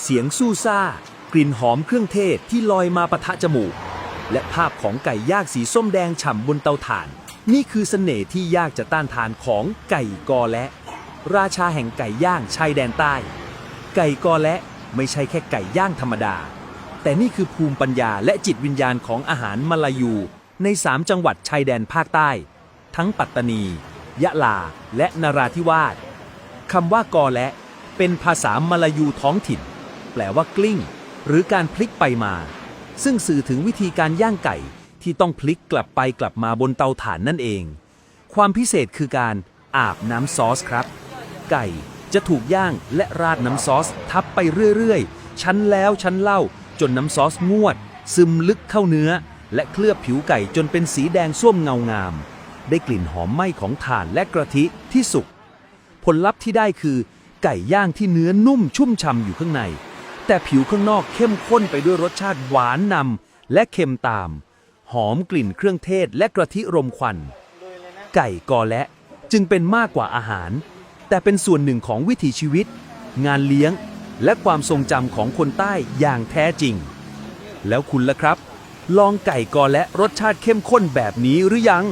เสียงสู้ซ่า กลิ่นหอมเครื่องเทศที่ลอยมาปะทะจมูก และภาพของไก่ย่างสีส้มแดงฉ่ำบนเตาถ่าน นี่คือเสน่ห์ที่ยากจะต้านทานของไก่กอและ ราชาแห่งไก่ย่างชายแดนใต้ ไก่กอและไม่ใช่แค่ไก่ย่างธรรมดา แต่นี่คือภูมิปัญญาและจิตวิญญาณของอาหารมลายูใน 3 จังหวัดชายแดนภาคใต้ ทั้งปัตตานี ยะลา และนราธิวาสคำว่ากอและ เป็นภาษามลายูท้องถิ่น แปลว่ากลิ้ง หรือการพลิกไปมา ซึ่งสื่อถึงวิธีการย่างไก่ที่ต้องพลิกกลับไปกลับมาบนเตาถ่านนั่นเอง ความพิเศษคือการอาบน้ำซอสครับ ไก่จะถูกย่างและราดน้ำซอสทับไปเรื่อยๆ ชั้นแล้วชั้นเล่าจนน้ำซอสงวด ซึมลึกเข้าเนื้อ และเคลือบผิวไก่จนเป็นสีแดงส้มเงางาม ได้กลิ่นหอมไหม้ของถ่านและกระทิที่สุก ผลลัพธ์ที่ได้คือ ไก่ย่างที่เนื้อนุ่มชุ่มฉ่ำอยู่ข้างใน แต่ผิวข้างนอกเข้มข้นไปด้วยรสชาติหวานนำและเค็มตาม หอมกลิ่นเครื่องเทศและกระทิรมควัน ไก่กอและจึงเป็นมากกว่าอาหาร แต่เป็นส่วนหนึ่งของวิถีชีวิต งานเลี้ยง และความทรงจำของคนใต้อย่างแท้จริง แล้วคุณล่ะครับ ลองไก่กอและรสชาติเข้มข้นแบบนี้หรือยัง